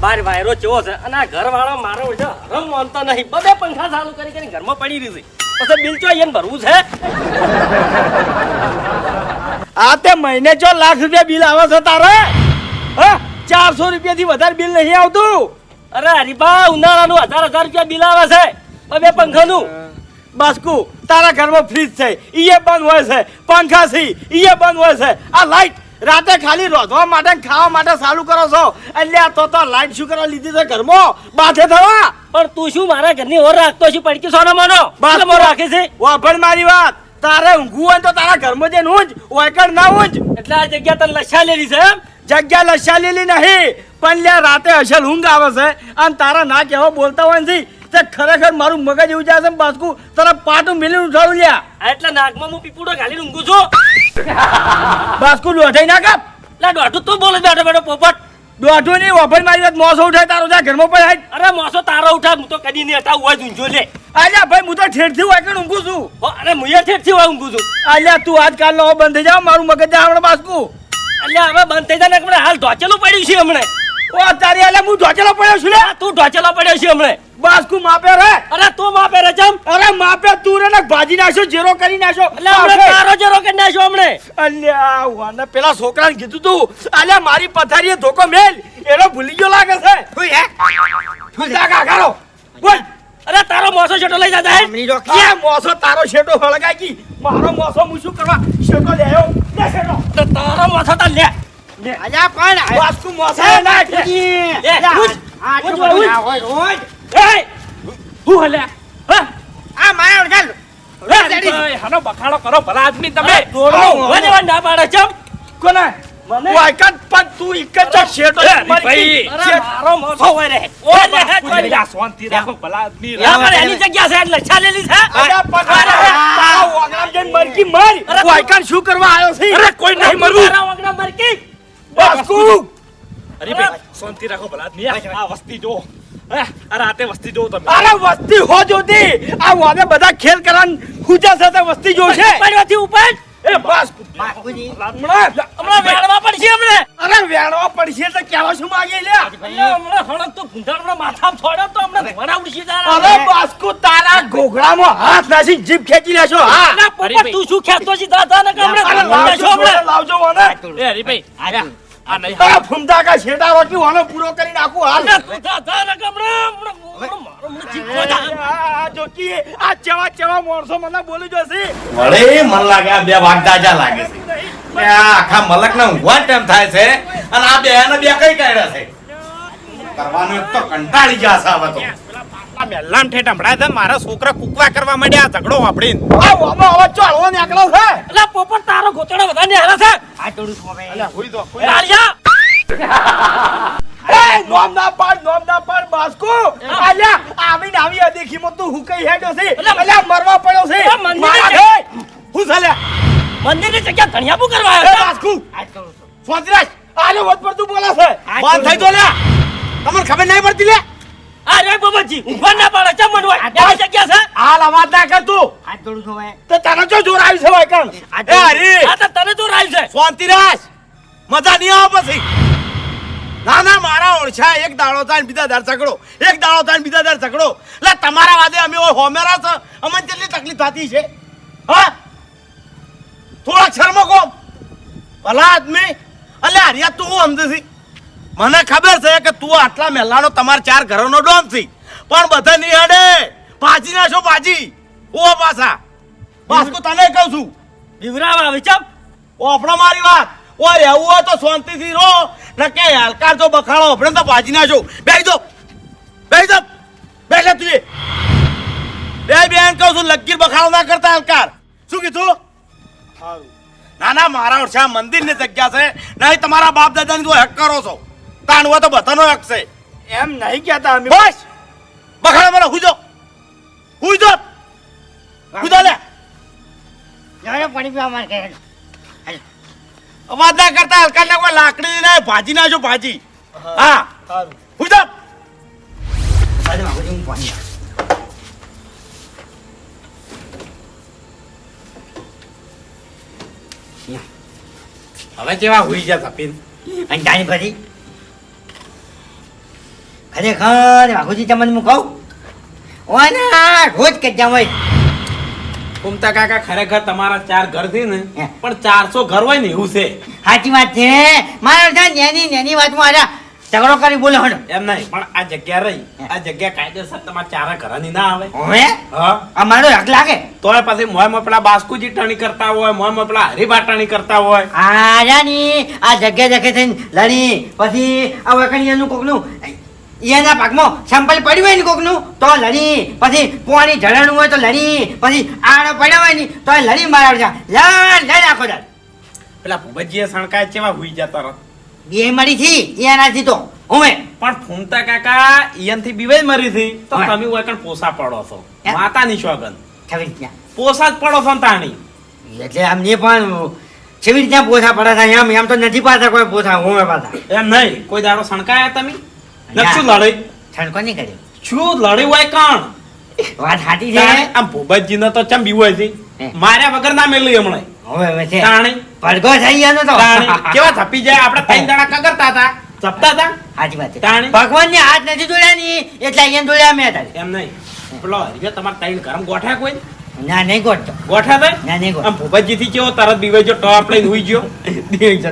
બાર વાયરો ચેવો છે? અને આ ઘરવાળો મારો છે હરમ માનતો નહીં. બધે પંખા ચાલુ કરી કરીને ઘરમાં પડી રહી છે. પછી બિલ ચો એને ભરવું છે? આ તે મહિને ચો લાખ રૂપિયા બિલ આવે છે તારે? હા? ચારસો રૂપિયા થી વધારે બિલ નહીં આવતું? અરે હરીબા ઉનાળાનું હજાર હજાર રૂપિયા બિલ આવે છે. બધે પંખાનું. બાસ્કુ તારા ઘરમાં ફ્રીજ છે. ઈએ બંધ હોય છે. પંખા છે ઈએ બંધ હોય છે. આ લાઈટ રાતે ખાલી રોધવા માટે ખાવા માટે ચાલુ કરો છો. એટલે આ તો તો લાઈટ શું કરવા લીધી છે ઘરમાં? બાથે થવા? પણ તું શું મારા ઘરની ઓર રાખતો છું? પડકી સોનો માનો. બાથ મોર રાખે છે? વાભણ મારી વાત. તારે ઊંઘવું હોય તો તારા ઘરમાં જઈને ઊંઘ. વાયકડ ના ઊંઘ. એટલે આ જગ્યા તને લસા લેલી છે એમ? જગ્યા લસાલેલી નહીં. પણ લ્યા રાતે અસલ ઊંઘ આવે છે. અને તારા ના કહેવા બોલતા હોય ને તે ખરેખર મારું મગજ એવું જાય છે બાસ્કુ તારા પાટું મિલી ઉઠાડું લ્યા. એટલે નાકમાં હું પીપુડો ઘાલીને ઊંઘું છું. બાસ્કુ દોઢાઈ ના કાપ. એટલે દોઢું તું બોલે બેઠો બેઠો પોપટ. દોઢું નહીં વાપર મારી વાત મોસો ઉઠાય તારો જા ઘરમાં પણ હાઈટ અરે મોસો તારો ઉઠા હું તો કદી નહીં હતા હોય ઊંઝો લે. આલ્યા ભાઈ હું તો ઠેરથી વાયકડ ઊંઘું છું. હો, અરે મુયે ઠેઠથી હોય ઊંઘું છું. આલ્યા તું આજકાલ નો બંધ થઈ જાવ મારું મગજ જા હમણાં બાસ્કુ. અલ્યા હવે બંધ થઈ જાય ને હમણાં હાલ ઢોચેલું પડ્યું છે હમણે. ઓ તારી અલ્યા હું ઢોચેલો પડ્યો છું લે. તું ઢોચેલો પડ્યો છે હમણે. બાસ્કુ માપે રે? અરે તું માપે રચમ અરે માપે તું રે ને ભાજી નાખ્યો જેરો કરી નાખ્યો. એટલે આપણે તારો જે કરી નાખ્યો હમણે. અલ્યા વાને પેલા છોકરાને કીધું તું અલ્યા મારી પથારીએ ધોકો મેલ. એનો ભૂલી ગયો લાગે છે. જા કાકારો બોલ. અરે તારો મોસો છેટો લઈ જા જાય કે મોસો તારો છેટો હળગાઈ ગઈ મારો મોસો હું શું કરવા? છેટો લેયો લે છેટો તો તારો મોસો તા લે. લે વાસ્કુ મોસો ના લે ઉઠ. હોય ઉઠ. એ હું હલ્યા હા ભાઈ, હાનો બખાડો કરો ભલા આદમી તમે દોડો જવા ના પાડે ચમ કોને મને વાયકટ પણ તું એક જ છો શેટો એ, મરી ભાઈ. મારો મોસો હોય રે ઓ લે હે કોઈ યા, શાંતિ રાખો ભલા આદમી યા પર એની જગ્યા છે એટલે છા લેલી છે અલ્યા પથારી તારા ઓગણામ જઈને મરકી મર અરે, શું કરવા આવ્યો છે અરે કોઈ નહીં મરવું તારા વગડા મરકી વાસ્કુ અરે ભાઈ શાંતિ રાખો ભલા આદમી આ વસ્તી જો આ રાતે વસ્તી જો તમે. અરે વસ્તી હો જોતી આ વાને બધા ખેલ કરવાન ખૂજા સાથે વસ્તી જોશે પડ્યોથી ઉપર એ બસ. હમણાં હમણાં વેણવા પડશે હમણે અરે વેણવા પડશે તો કેવા શું માગે લે હમણાં હળક તો ભૂંડાળના માથા થોડ્યો તો હમણાં ધોળા ઉડશે તારા. અરે બાસ્કુ તારા ઘોઘડામાં હાથ નાસી જીભ ખેંચી લેશો હા. અલા, પપ્પા તું શું ખેંચતો છે દાદા ને કે હમણાં લાવજો છો લાવજો મને. એ હરીભાઈ આ આ નહીં તારા ફૂમતા કા છેડા રોકી વાનો પૂરો કરી નાખું હાલ. અલા, થા દાદા ને કે હમણાં- હમણાં- હમણાં મારો મને જીભ ખોદા. આ જોકી આ ચેવા ચેવા મોરસો મને બોલી જશે. વળે મન લાગે આ બે વાગદાજા લાગે છે. કે આ આખા મલક ને ઊંઘવા ટાઈમ થાય છે. અને આ બે ને બે કઈ કાઢ્યા છે? કરવાનું તો કંટાળી જશે છે હવે તો. આ મેલ્લામ ઠેઠ હમણાં છે મારા છોકરા કુકવા કરવા માંડ્યા ઝઘડો ચાલવો નીકળો છે. અલા, પોપટ, તારો છે. એ નોમ ના પાડ નોમ ના પાડ બાસ્કુ. અલ્યા આવીને આવી અદેખીમાં તું હુકઈ હેડ્યો છે. અલ્યા, અલ્યા મરવા પડ્યો છે. અલ્યા, મંદિરે મારા છે. ઘે. હું ચાલ્યા મંદિરની જગ્યા ધણિયાપું કરવા એ આવ્યો. બાસ્કુ. સ્વતરાજ આને વધ પર તું બોલે છે બંધ થઈ તો લે તમને ખબર નહીં પડતી લે. રે ઊંઘવા ના પાડે, ચમ મન હોય આ જગ્યા છે? હાલ અવાજ ના કર તું. તો તને જો જોર આવી છે વાયકણ? એ હરી. આ તો તને જોર આવી છે. શાંતિરાજ મજા નહીં આવે પછી. ના ના મારા ઓળછા એક દાડો થાય બીજા દાડ ઝઘડો. એક દાડો થાય બીજા દાડ ઝઘડો. એટલે તમારા વાદે અમે હોમેરા છે. અમને કેટલી તકલીફ થતી છે? હા? થોડા શર્મો કો ભલા આદમી. અલે હરિયા તું હું સમજે છે? મને ખબર છે કે તું આટલા મહેલાનો તમારા ચાર ઘરોનો ડોન છે. પણ બધા નહીં હડે. ભાજી નાખો ભાજી ઓ પાછા. બાસ્કો તને કહું છું. બીવરાવા આવે, ચમ. ઓફળો મારી વાત. ઓ રહેવું હોય તો શાંતિથી રહો. ન કે હલકાર જો બખાડો આપણે તો ભાજી નાખો બેસી દો બેસી દો બેસે તું એ. બે બેન કહું છું લકીર બખાડો ના કરતા હલકાર. શું કીધું? ના ના મારા ઓછા મંદિરની જગ્યા છે. નહીં તમારા બાપ દાદાની તો હક કરો છો. તાણવા તો બધાનો હક છે. એમ નહીં કહેતા અમે. બસ! બખાડો મને હુજો હુજો હુજો લે. અવાજ ના કરતા હલકા ના કોઈ લાકડી ના ભાજી નાખો ભાજી. હા હુજો હવે કેવા હુઈ જા અને ટાઈમ ભરી ખરેખર વાઘુજી તમને હું કહું? ઓય ના રોજ કજ્જા હોય. કુમતા કાકા ખરેખર તમારા ચાર ઘર છે ને પણ ચારસો ઘર હોય ને એવું છે. સાચી વાત છે. મારા છે નેની નેની વાતમાં આજા ઝઘડો કરી બોલે હણ. એમ નહીં પણ આ જગ્યા રહી. આ જગ્યા કાયદેસર તમારા ચારા ઘરની ના આવે. હવે? હા. અમારો હક લાગે. તોય પછી મોયમાં પેલા બાસ્કુજી ટણી કરતા હોય મોયમાં પેલા હરીબા ટણી કરતા હોય. આજાની આ જગ્યા જગ્યા થઈને લડી. પછી આ વકણીયાનું કોકનું એના પાકમાં સેમ્પલ પડ્યું હોય ને કોકનું તો લડી. પછી પોણી ઢળણું હોય તો લડી. પછી આડો પડ્યો હોય ને તો લડી મારા લડ લડ આખો દાડ. પેલા ભૂપતજીએ સણકાય ચેવા હુઈ જતા રહો. બે મરી થી એનાથી તો. હું પણ ફૂમતા કાકા ઈયનથી બીવાય મરી થી. તો તમે હોય કણ પોસા પડો છો? માતાની શોગન કેવી ક્યાં પોસા જ પડો છો તાણી. એટલે આમ ને પણ કેવી રીતના પોછા પડ્યા હતા એમ એમ તો નથી પાતા કોઈ પોછા હું પાતા એમ નહીં. કોઈ દાડો સણકાયા તમે? ના. લડાઈ? છણકો નહીં કર્યો શું લડ્યું હોય કણ? વાત સાચી છે? આમ ભૂપતજીને તો ચમ બીવું હે. માર્યા વગર ના મેલું હમણાં. હવે હવે છે. તાણી. પડઘો થઈ ગયો તો. કેવા થપી જાય? આપણે ત્રણ જણા કરતા હતા. ચપતા હતા? સાચી વાત છે. તાણી? ભગવાન ને હાથ નથી જોડ્યા ની એટલે અહીંયા જોડ્યા મેં એમ નહીં. પેલો હરિયો તમારે ત્રણ ગરમ ગોઠ્યા કોઈ? ના નહીં ગોઠતો ગોઠ્યા ના નહીં હતા આમ ભૂપતજી થી કેવો તરત બીવાઈ ગયો ટોપ લઈને હુઈ ગયો.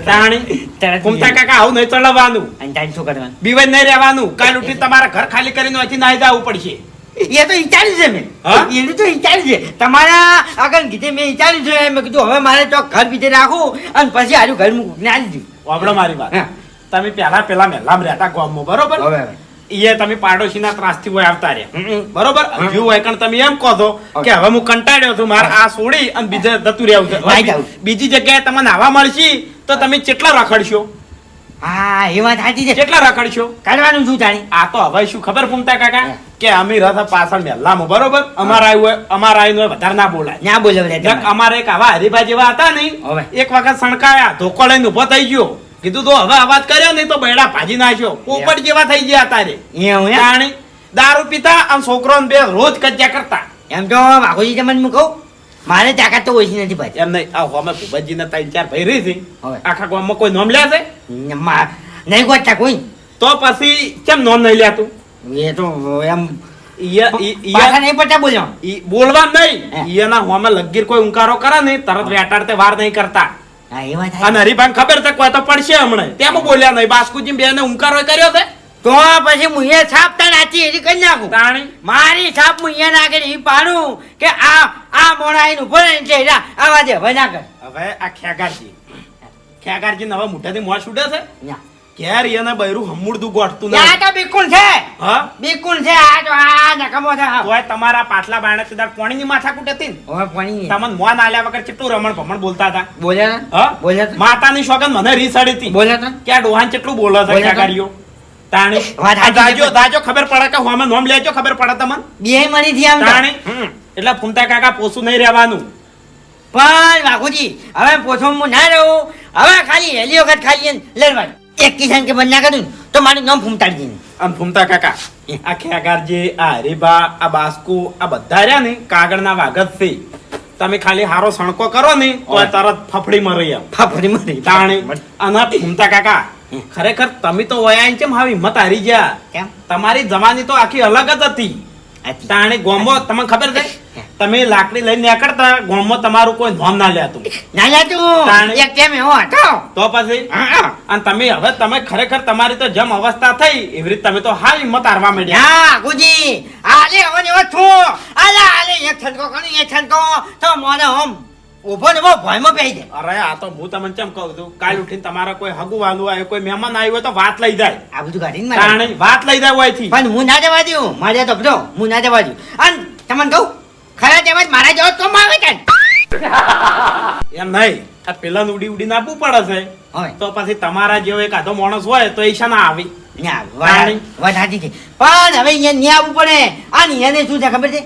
તાણી તરત કુમતા કાકા આવું નહીં ચડવાનું અને તારે શું કરવાનું? બીવાઈ નહીં રહેવાનું. કાલ ઉઠી તમારા ઘર ખાલી કરીને અહીંથી નાહી જવું પડશે. એ તો વિચાર્યું છે મેં. હા? એનું તો વિચાર્યું છે. તમારા આગળ કીધે મેં વિચાર્યું છે. મેં કીધું હવે મારે તો ઘર બીજે રાખું અને પછી આરું ઘર મૂકું. ને આલી દીધું આપડે મારી વાત. તમે પહેલા પેલા મહેલામાં રહેતા ગામમાં બરોબર? હવે. એ તમે પાડોશીના ત્રાસથી હોય આવતા રહ્યા. બરોબર? હજુ હોય કણ તમે એમ કહો છો કે હવે હું કંટાળ્યો છું મારે આ છોડી અને બીજે જતું રહેવું બીજી જગ્યાએ તમને આવા મળશે તો તમે કેટલા રખડશો? હા એ વાત સાચી છે. કેટલા રખડશો? કાઢવાનું શું જાણી? આ તો હવે શું ખબર પૂમતા કાકા? કે અમે રથ પાછળ મહેલામાં બરોબર? અમારા આવ્યું અમારા આવ્યું વધારે ના બોલાય. ના બોલે બધા અમારે એક આવા હરિભાઈ જેવા હતા નહીં. એક વખત સણકાયા ધોકો લઈને ઊભો થઈ ગયો. કીધું તો હવે અવાજ કર્યો નહીં તો બૈડા ભાજી નાખ્યો. પોપટ જેવા થઈ ગયા તારે? તાણી દારૂ પીતા અને છોકરો બે રોજ કજ્યા કરતા. એમ તો બાપુજી તમને હું કહું? મારે તાકાત તો ઓછી નથી ભાઈ. એમ નહીં. આ હોમે ભૂપતજીને ત્રણ ચાર ભાઈ રહી છે. હવે. આખા ગામમાં કોઈ નોમ લે છે નહીં ગોતતા કોઈ? તો પછી કેમ નોમ નહીં લેતું? એ તો એમ બોલવા નહીં. એના હોમે લગીર કોઈ ઉંકારો કરે નહીં. તરત વેટાડતે વાર નહીં કરતા. અને હરિભાઈ ખબર છે કોઈ તો પડશે હમણાં તેમ બોલ્યા નહીં બાસ્કુજી બેને હુંકારો કર્યો છે? તો પછી હું એ છાપ તા નાચી એ કરી નાખું. તાણી? મારી છાપ હું નાખે એ પાડું કે આ આ મોણા એનું ભરે છે આવા દે હવે ના કર. હવે આ ખેગારજી. ખ્યાકારજી હવે મોઢાથી મોં છૂટે છે? ના. ઘેર એને બૈરું હમુડતું ગોઠતું આ તો બિકુલ છે. હા? બિકુલ છે. આ તો આ નકમો છે. ઓય તમારા પાટલા બાયણે સીધા પોણીની માથા કૂટતી ને? હવે પાણી તમને મોન આલ્યા વગર કેટલું રમણ ભમણ બોલતા હતા? બોલ્યા હા? બોલ્યા માતા ની શોગન મને રીસાડી હતી. બોલ્યા હતા? કે આ ડોહાન કેટલું બોલે છે તો? તાણી? દાજો દાજો ખબર પડે કે હોમે નોમ લેજો ખબર પડે તમને? બે મણી થી આમ. તાણી? એટલે ફૂમતા કાકા પોસું નહીં રહેવાનું. પણ વાઘુજી હવે પોથોમાં ના રહું. હવે ખાલી હેલી વખત ખાલી લડવાનું. એક કિસાન કે બંધ ના કરું તો મારું નામ ફૂમતાડજી આમ ફૂમતા કાકા આ જે આ હરીબા આ બાસ્કુ આ બધા રહ્યા ને કાગળના વાગત છે તમે ખાલી હારો સણકો કરો ને તો તરત ફફડી મરી એમ ફફડી મરી તાણે. અને ફૂમતા કાકા ખરેખર તમે તો વયા કેમ આવી હિંમત હારી ગયા? તમારી જવાની તો આખી અલગ જ હતી. તાણે તાણી ગોમો તમને ખબર છે? તમે લાકડી લઈને નીકળતા ગામમાં તમારું કોઈ નોમ ના લેતું. ના લેતું. એક કેમ એવો હતો? તો પછી? અને તમે હવે તમે ખરેખર તમારી તો જેમ અવસ્થા થઈ એવી રીતે તમે તો હાલ હિંમત હારવા માંડ્યા. હા ગુજી. આલે હવે એવો છું આલે આલે એક છંકો કણી એક છંકો તો મને હમ ઊભો ને ભયમાં બેહી જાય. અરે આ તો હું તમને કેમ કહું છું? કાલ ઉઠીને તમારા કોઈ હગુ વાલું આવે કોઈ મહેમાન આવ્યો હોય તો વાત લઈ જાય. આ બધું કાઢીને મારે. વાત લઈ જાય હોયથી પણ હું ના જવા દઉં. મારે તો બધો હું ના જવા દઉં. અને તમને કહું ખરા જવા જ મારા જેવો તો આવે છે એમ નહીં. આ પેલા ઉડી ઉડીને આપવું પડે છે. તો પછી તમારા જેવો એક આધો માણસ હોય તો ઈશા ના આવી છે. પણ હવે અહીંયા નહીં આવવું પડે. અને એને શું છે ખબર છે?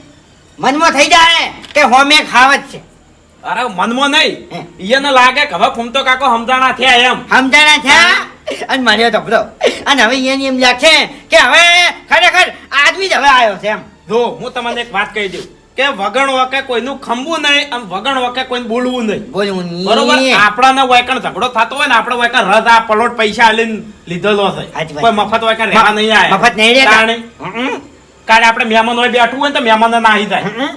મનમાં થઈ જાય કે હોમે ખાવત જ છે. અરે મનમાં. નહીં. એને લાગે કે હવે ફૂમતો કાકો સમજાણા થયા એમ. સમજાણા થયા? અને માર્યો તો બધો અને હવે અહીંયા એમ લાગશે કે હવે ખરેખર આદમી જ હવે આવ્યો છે એમ. જો હું તમને એક વાત કહી દઉં. કે વગણ વાકે કોઈનું ખંભવું નહીં અને વગણ વાકે કોઈને બોલવું નહીં. બોલવું નહીં. બરોબર? આપણાને વાયકણ ઝઘડો થતો હોય ને આપણે વાયકણ આ પલોટ પૈસા આલીને લીધેલો છે. કોઈ મફત વાયકણ રહેવા નહીં આવે મફત નહીં રહે. કારણ આપણે મહેમાન હોય બેઠું હોય ને તો મહેમાન ના આવી જાય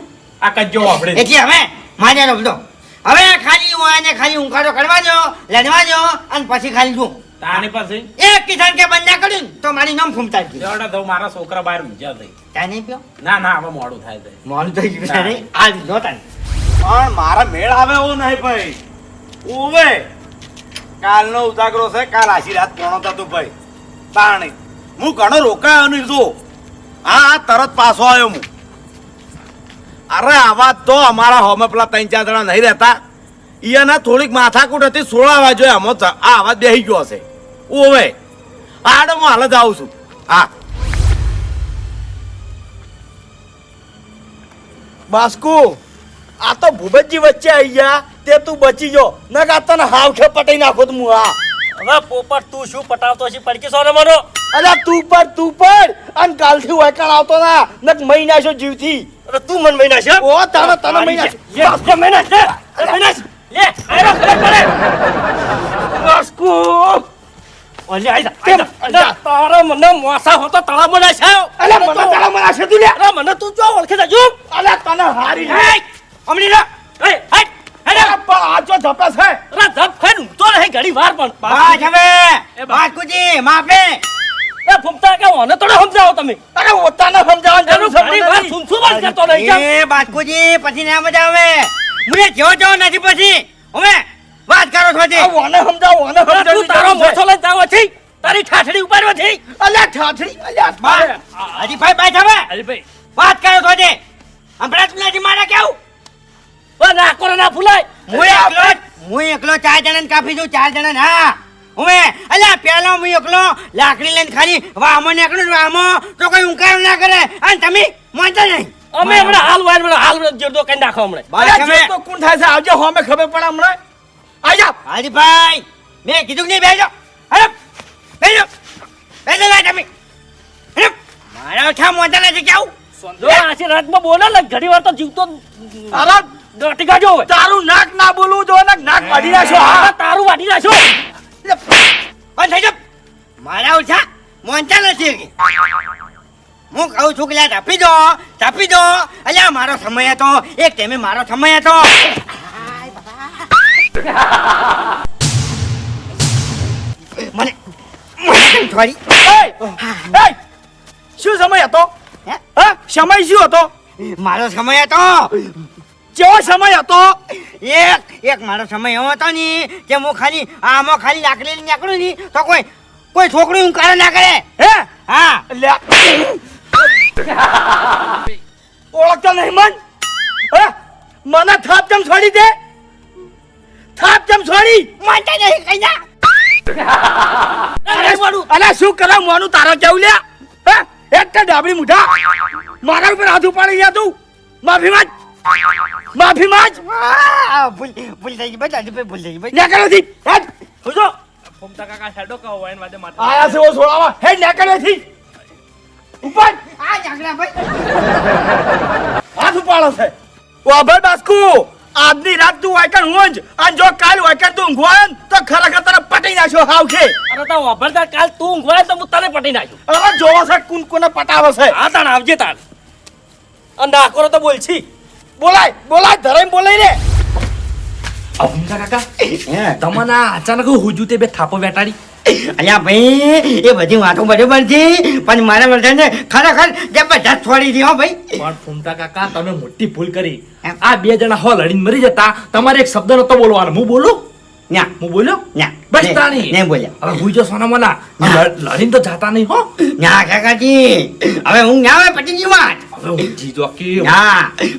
આ કજો આપણે એટલે હવે મારે બધો. હવે ખાલી હું આને ખાલી ઉંકારો કરવા દો લડવા દો અને પછી ખાલી તું તાણી પાસે? એ કિસાન કે બંધ કર્યું તો મારી નામ ફૂમતા જ ગયું તો મારા છોકરા બહાર ઊંઝા થઈ ત્યાં પ્યો ના ના હવે મોડું થાય છે. મોડું થઈ ગયું તારે આ નો તારે પણ મારા મેળ આવે એવું નહીં ભાઈ. ઓવે કાલનો ઉજાગરો છે કાલ આશી રાત પોણો થતું ભાઈ? તાણી હું ઘણો રોકાયો નહીં જો હા હા તરત પાછો આવ્યો હું. અરે આવા તો અમારા હોમે પેલા ત્રણ ચાર જણા નહીં રહેતા. ઈયાના થોડીક માથાકૂટ હતી સોળાવા જોઈએ આમાં આ આવાજ બેસી ગયો હશે. ઓવે આડો હું હાલ જ આવું છું. હા. બાસ્કુ આ તો ભૂપતજી વચ્ચે આવી ગયા તે તું બચી જો ન કા તને હાવખે પટાઈ નાખો તું આ હવે પોપટ તું શું પટાવતો છે પડકી સોને મારો અરે તું પર તું પર અને કાલથી વાયકાણ આવતો ના. નક મહિના છો જીવથી. અરે તું મન મહિના છે? ઓ તારા તને મહિના છે. લે મહિના છે? મહિના છે? લે આયરો ખબર પડે બાસ્કુ ઓલે આઈ જા આઈ જા તારા મને મોસા હોતો તળા મને છે. અલ્યા મને તારા મને આશે તું લે. અરે મને તું જો ઓળખી જા જો. અલ્યા તને હારી હે અમની ના હે હે હે પણ આ જો ધપે છે. અરે ધપ ખાઈ ઊંઘતો રહે ઘડી વાર પણ. બસ હવે. એ બા- બાસ્કુજી માફે. એ ફૂમતા કે ઓને તોડે સમજાવો તમે? અરે ઓતાને સમજાવવાની જરૂર છે ઘણી વાર સુનસું બંધ કરતો નહીં કેમ? એ બાકુજી પછી ના મજા આવે. મને જેવો જેવો નથી પછી. હવે વાત કરો છો તે ઓને સમજાવ ઓને સમજાવ તું તારો. મોથો લઈને જાવ છે તારી ઠાઠડી ઉપાડવા છે. અલ્યા ઠાઠડી અલ્યા હરીભાઈ બાઈ હવે અરે ભાઈ વાત કરો છો તે હમણાં તું નથી મારા કેવું? ઓ ના કરો ના ફૂલાય હું એકલો જ- હું એકલો ચાર જણાને કાપી દઉં ચાર જણાને હા. હવે અલ્યા પેલો હું એકલો લાકડી લઈને ખાલી વાહમાં નીકળું એકલો વાહમાં. તો કોઈ ઉંકારો ના કરે. અને તમે માનતા નહીં. અમે હમણાં હાલ વાળ વાળ હાલ જોડતો કઈ નાખો હમણાં. હવે તો કોણ થાય છે? આવજે હોમે ખબર પડે હમણાં. આવજો. હાજીભાઈ મેં કીધું કે નહીં બેસો હરપ બેસો બેસો ના તમે. મારા ઓછા મોટા નથી કેવું જો આશી રાતમાં બોલે ને ઘડી વાર તો જીવતો અરે હોય. તારું નાક ના બોલવું જો ને નાક કાઢી નાખો હા. તારું વાટી નાખો પણ થઈ જાઓ. મારા ઓછા મોંચા નથી. હું કહું છું કે તાપી દો તાપી દો. અલ્યા મારો સમય હતો. એક ટાઈમે મારો સમય હતો. મને! એય! શું સમય હતો? સમય શું હતો? મારો સમય હતો. કેવો સમય હતો? એક એક મારો સમય એવો હતો ને કે હું ખાલી આમાં ખાલી લાકડી નીકળું ની તો કોઈ કોઈ છોકરી હું કારણ ના કરે. હે? હા. ઓળખતો નહીં મન? મને થાપ કેમ છોડી દે? થાપ કેમ છોડી? માટે નહીં કઈ ના અરે શું કરા મોનું તારા કેવું લે એક તો ડાબડી મુઠા મારા ઉપર હાથ ઉપાડી ગયા તું? માફી માંગ. માફી માંગ. ભૂલ ભૂલ થઈ ગઈ ભાઈ દાદી ભાઈ ભૂલ થઈ ગઈ ભાઈ નેકળ્યોથી હેડ. જોજો ફોમતા કાકા હેડો કહો વાઈન વાદે માતા આયા છે ઓ છોડાવા હેડથી ઉપર. જાગડા ભાઈ હાથ ઉપાડો છે. ઓ બાસ્કુ આજની રાત તું વાયકણ ઊંઘ અને જો કાલ વાયકણ તું ઊંઘવાય તો ખરેખર તને પટી નાખ્યો હાવ છે અરે તો કાલ તું ઊંઘવાય તો હું તને પટી નાખ્યું. હવે જોવો છે કોણ કોને પટાવે છે. આ તાણ આવજે તાણ. અને ના તો બોલછી બોલાય બોલાય ધરાઈ બોલાય રે. અમુકા કાકા. તમને અચાનક હુજુ તે બે થાપો બેટાડી અલ્યા ભાઈ એ બધી વાતો બરોબર છે પણ મારા વર્તન ખરેખર જબરજસ્ત છોડી દી હો ભાઈ. પણ ફૂમતા કાકા તમે મોટી ભૂલ કરી. આ બે જણા હો લડીને મરી જતા તમારે એક શબ્દ નતો બોલવાનો. હું બોલું? ન્યા. હું બોલ્યો? ન્યા. બસ તાણી. બોલ્યા. હવે ભૂઈ જો સોના મના લડીને તો જાતા નહીં હો. ના કાકાજી હવે હું ના આવે પછી ની વાત. હવે હું જીતો કે ના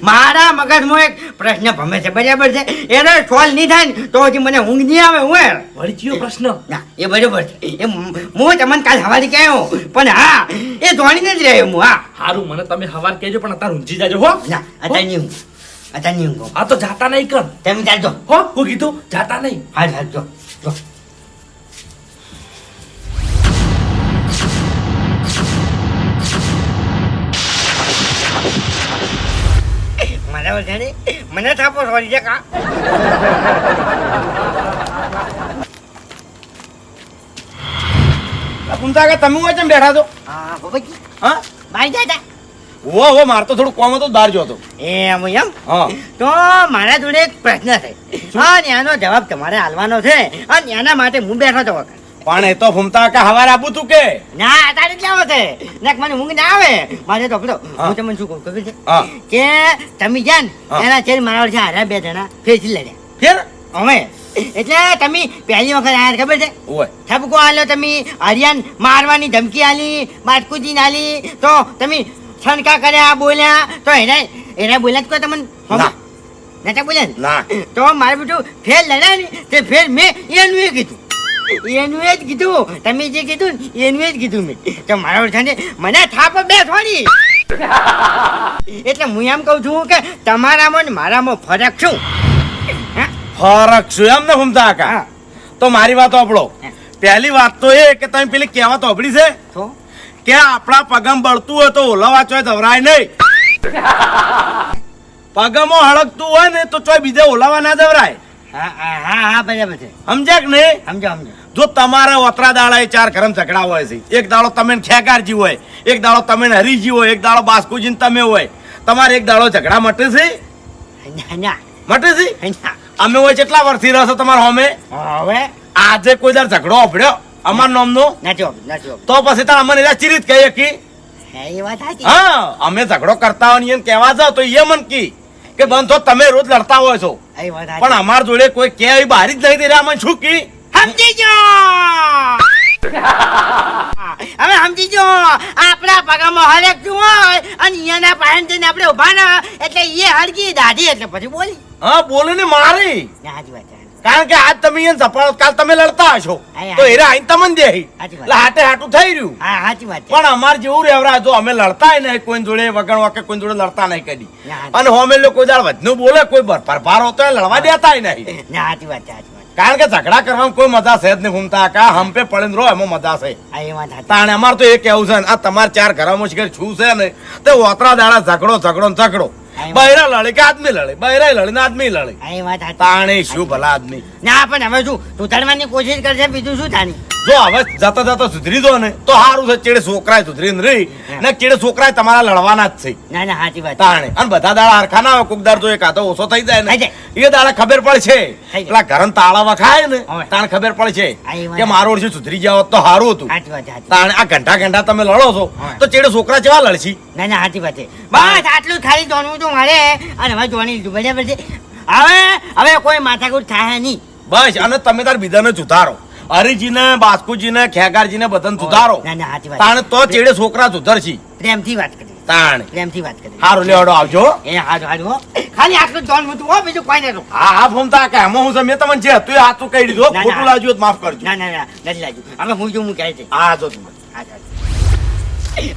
મારા મગજમાં એક પ્રશ્ન ભમે છે બરાબર છે? એનો સોલ્વ નહીં થાય ને તો હજી મને ઊંઘ નહીં આવે હું વળી પ્રશ્ન? ના એ બરાબર છે. એ હું તમને કાલ સવારે કહ્યું પણ હા એ ધોણીને જ રહ્યો હું હા. સારું મને તમે હવાર કહેજો પણ અત્યારે ઊંઘી જાજો હો. ના અત્યારે નહીં અત્યારે નહીં ઊંઘો. આ તો જાતા નહીં કર. તમે ચાલજો હો હું કીધું જાતા નહીં. હા ચાલજો જો. મારા ને મને થાપો સોરી છે કા કુંતા કે તમે હોય કેમ બેઠા છો? હા બાબાજી હા? ભાઈ દાદા ઓ હો માર તો થોડું કોમ હતો બહાર જોતો હતો. એમ એમ? હા. તો મારા જોડે એક પ્રશ્ન છે. હા ન્યાનો જવાબ તમારે હાલવાનો છે. અને એના માટે હું બેઠો તો વખત. પણ એ તો ભૂમતા કે હવાર આપું તું કે? ના તારે જ આવો છે. નાક મને ઊંઘ ના આવે. મારે તો પેલો હું. તમને શું કહું ખબર છે? કે તમે જાન એના ચેર મારા છે હારા બે જણા ફેર લડ્યા. ફેર? અમે. એટલે તમે પહેલી વખત આયા ખબર છે? ઠપકો આલ્યો તમે હરિયાન મારવાની ધમકી આલી બાટકુજી આલી તો તમે છણકા કર્યા બોલ્યા તો એને એને બોલ્યા જ કોઈ તમને? ના. નતા બોલ્યા ને? ના. તો મારે બધું ફેર લડ્યા ને તે ફેર મેં એનું એ કીધું. એનું એ જ કીધું. તમે જે કીધું ને એનું એ જ કીધું મેં. તો મારા ઓળખાને મને થાપ બે થોડી. એટલે હું એમ કહું છું કે તમારામાં ને મારામાં ફરક શું? ફરક શું? એમ ને ભૂમતા કાકા? તો મારી વાત આપડો પહેલી વાત તો એ કે તમે પેલી કહેવત સાંભળી છે કે આપણા પગમ બળતું હોય તો ઓલા ચોય દવરાય નહીં. પગમો હળગતું હોય ને તો ચોય બીજે ઓલાવા ના દવરાય. હા હા હા બરાબર છે સમજ્યા કે નહીં? સમજો સમજો. જો તમારા ઓતરા દાડા એ ચાર કરમ ઝઘડા હોય છે એક દાડો તમે ખેકારજી હોય એક દાડો તમે હરીજી હોય એક દાડો બાસ્કુજી તમે હોય તમારે એક દાડો ઝઘડા મટે છે? મટે છે? અમે હોય કેટલા વર્ષથી રહો છો તમારા હોમે હવે? આજે કોઈ દર ઝઘડો ઓભળ્યો અમાર નામનો. તો પછી તાર અમને ચિરિત કહીએ કે? હે, અમે ઝઘડો કરતા હોય ને કહેવા જાવ તો એ મન કી. કે બંધો તમે રોજ લડતા હોય છો. પણ અમાર જોડે કોઈ કે બારી જ નહીં દે રહ્યા શું કી? સમજી જો હવે સમજી જો આપણા પગામાં હરેક શું હોય અને એના પાસે જઈને આપણે ઊભા ના એટલે એ હળગી દાઢી એટલે પછી બોલી. હા બોલે ને મારી. ના, વાત છે. કારણ કે આજ તમે એને સફળ કાલ તમે લડતા હશો. તો એરે આઈને તમને દે એટલે હાટે હાટું થઈ રહ્યું. હા સાચી વાત પણ અમાર જેવું રેવરા જો અમે લડતા નહીં કોઈ જોડે વગણ વાકે કોઈ જોડે લડતા નહીં કદી. અને હોમે લોકો દાળ વધનું બોલે કોઈ ભરભાર હોતો લડવા દેતા નહીં. સાચી વાત સાચી કારણ કે ઝઘડા કરવામાં કોઈ મજા છે જ નહીં ઘૂમતા કા હંપે પડે રહો એમાં મજા છે. તાણે અમારે તો એ કેવું છે આ તમારે ચાર ઘરમાં મુશ્કેલ છું છે ને તે ઓતરા દાડા ઝઘડો ઝઘડો ને ઝઘડો. બૈરા લડે કે આદમી લડે? બહેરા લડે. ને આદમી લડે તાણે શું ભલા આદમી? ના પણ હવે શું? સુધારવાની કોશિશ કરશે બીજું શું થાની? જો હવે જતા જતા સુધરી દો ને તો સારું છે ચેડે છોકરાએ સુધરીને રહી. ને ચેડે છોકરાએ તમારા લડવાના જ છે. ના ના સાચી વાત તાણે. અને બધા દાડા હરખા ના આવે કોક દાડ તો એક આધો ઓછો થઈ જાય ને. એ દાડા ખબર પડે છે. પેલા ઘરન તાળા વખાય ને. તાણે ખબર પડે છે કે મારો ઓળશી સુધરી જાવ તો સારું હતું. તાણે આ ઘંટા ઘંટા તમે લડો છો તો ચેડે છોકરા કેવા લડશી? ના ના સાચી વાત છે. બસ આટલું ખાલી જોણવું તો મારે. અને હવે જોણી લીધું બરાબર છે. હવે હવે કોઈ માથાકૂટ થાય નહીં. બસ અને તમે તાર બીજાને સુધારો હરિજીને બાસ્કુજીને ખેગારજીને બધાને સુધારો. વાત. તો ચેડે છોકરા સુધરશી. પ્રેમથી વાત કરી. તાણે. પ્રેમથી વાત કરી. હારું લેવડો આવજો. એ હારું હારું ખાલી આટલું જોન હતું હો બીજું કોઈ નતું હા હા ફોમતા કે એમાં હું છે મેં તમને જે તું એ હાથું કહી દીધું. ખોટું લાગ્યું તો માફ કરજો. ના ના ના નથી લાગ્યું. હવે હું જો હું કહે છે. હા જો તમે હા, હા.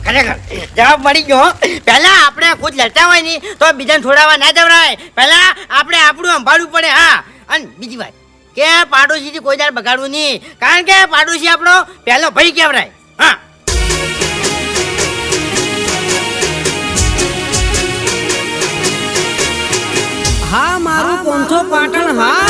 ખરેખર જવાબ મળી ગયો પેલા પહેલા આપણે ખુદ લડતા હોય ને તો બીજાને છોડાવવા ના જવરાય. પહેલા આપણે આપણું સંભાળવું પડે હા. અને બીજી વાત. કે પાડોશીથી કોઈ દાડ બગાડવું નહીં. કારણ કે પાડોશી આપણો પહેલો ભાઈ કહેવરાય હા. હા મારું પોંથો પાટણ હા.